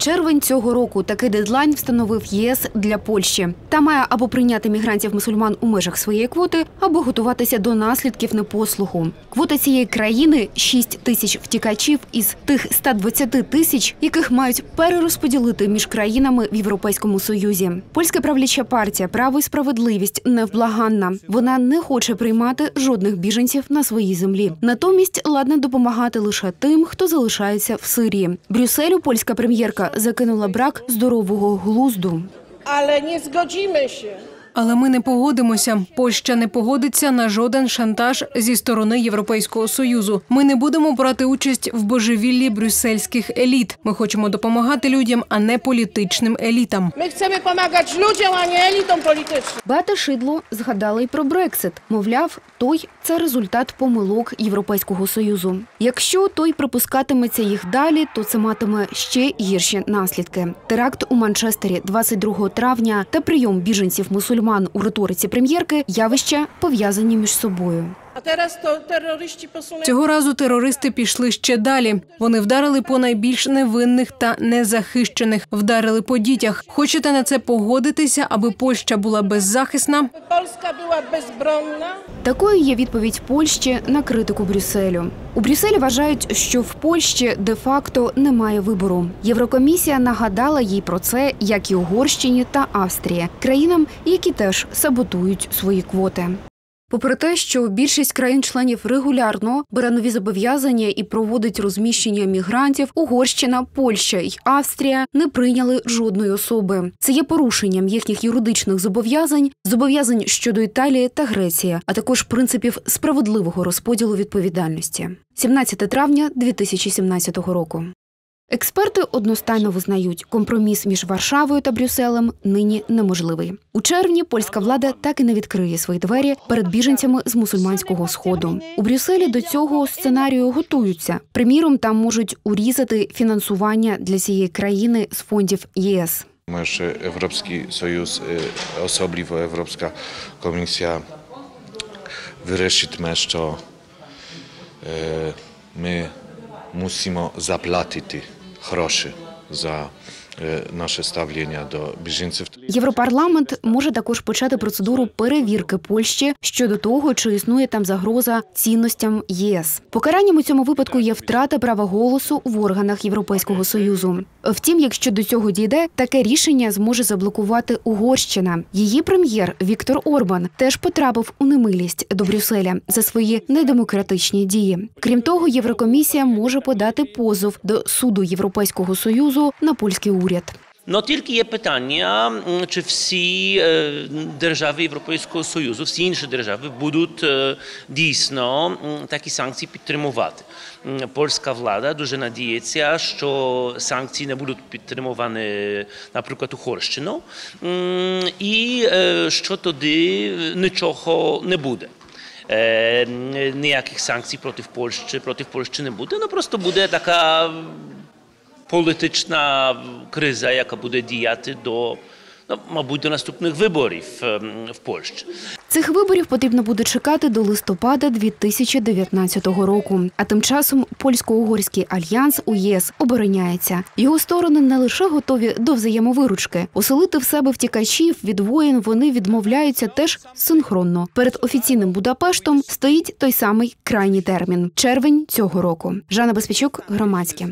Червень цього року такий дедлайн встановив ЄС для Польщі та має або прийняти мігрантів мусульман у межах своєї квоти, або готуватися до наслідків непослуху. Квота цієї країни 6 тисяч втікачів із тих 120 тисяч, яких мають перерозподілити між країнами в Європейському Союзі. Польська правляча партія Право і справедливість невблаганна. Вона не хоче приймати жодних біженців на своїй землі. Натомість ладна допомагати лише тим, хто залишається в Сирії. Брюсселю польська прем'єрка закинула брак здорового глузду. Але не zgodzimy się. Але ми не погодимося. Польща не погодиться на жоден шантаж зі сторони Європейського союзу. Ми не будемо брати участь в божевіллі брюссельських еліт. Ми хочемо допомагати людям, а не політичним елітам. My chcemy pomagać ludziom, a nie elitom politycznym. Беата Шидло згадала й про Брексит. Мовляв, той це результат помилок Європейського союзу. Якщо той припускатиметься їх далі, то це матиме ще гірші наслідки. Теракт у Манчестері 22 травня та прийом біженців мусульман у риториці прем'єрки явища пов'язані між собою. Teraz to terroryści posuną. Цього разу терористи пішли ще далі. Вони вдарили по найбільш невинних та незахищених, вдарили по дітях. Хочете на це погодитися, аби Польща була беззахисна? Polska była bezbronna. Такою є відповідь Польщі на критику Брюсселю. У Брюсселі вважають, що в Польщі де-факто немає вибору. Єврокомісія нагадала їй про це, як і Угорщині та Австрії, країнам, які теж саботують свої квоти. Попри те, що більшість країн-членів регулярно бере нові зобов'язання і проводить розміщення мігрантів, Угорщина, Польща й Австрія не прийняли жодної особи. Це є порушенням їхніх юридичних зобов'язань, зобов'язань щодо Італії та Греції, а також принципів справедливого розподілу відповідальності. 17 травня 2017 року. Експерти одностайно визнають, компроміс між Варшавою та Брюсселем нині неможливий. У червні польська влада так і не відкриє свої двері перед біженцями з мусульманського сходу. У Брюсселі до цього сценарію готуються. Приміром, там можуть урізати фінансування для цієї країни з фондів ЄС. Ми ж Європейський Союз, е, особливо Європейська комісія вирішитиме, що е, ми мусимо заплатити гроші за наше ставлення до біженців. Європарламент може також почати процедуру перевірки Польщі щодо того, чи існує там загроза цінностям ЄС. Покаранням у цьому випадку є втрата права голосу в органах Європейського союзу. Втім, якщо до цього дійде, таке рішення зможе заблокувати Угорщина. Її прем'єр Віктор Орбан теж потрапив у немилість до Брюсселя за свої недемократичні дії. Крім того, Єврокомісія може подати позов до суду Європейського союзу на польський уряд. No тільки є питання, чи всі держави Європейського Союзу, всі інші держави будуть дійсно такі санкції підтримувати. Польська влада дуже надіється, що санкції не будуть підтримувані, наприклад, Угорщину, і що тоді нічого не буде. Ніяких санкцій проти Польщі, проти Польщі не буде. Ну просто буде така політична криза, яка буде діяти до, ну, мабуть, до наступних виборів ем, в Польщі. Цих виборів потрібно буде чекати до листопада 2019 року. А тим часом польсько-угорський альянс у ЄС обороняється. Його сторони не лише готові до взаємовиручки. Оселити в себе втікачів від воїн вони відмовляються теж синхронно. Перед офіційним Будапештом стоїть той самий крайній термін червень цього року. Жанна Безпічук, громадське.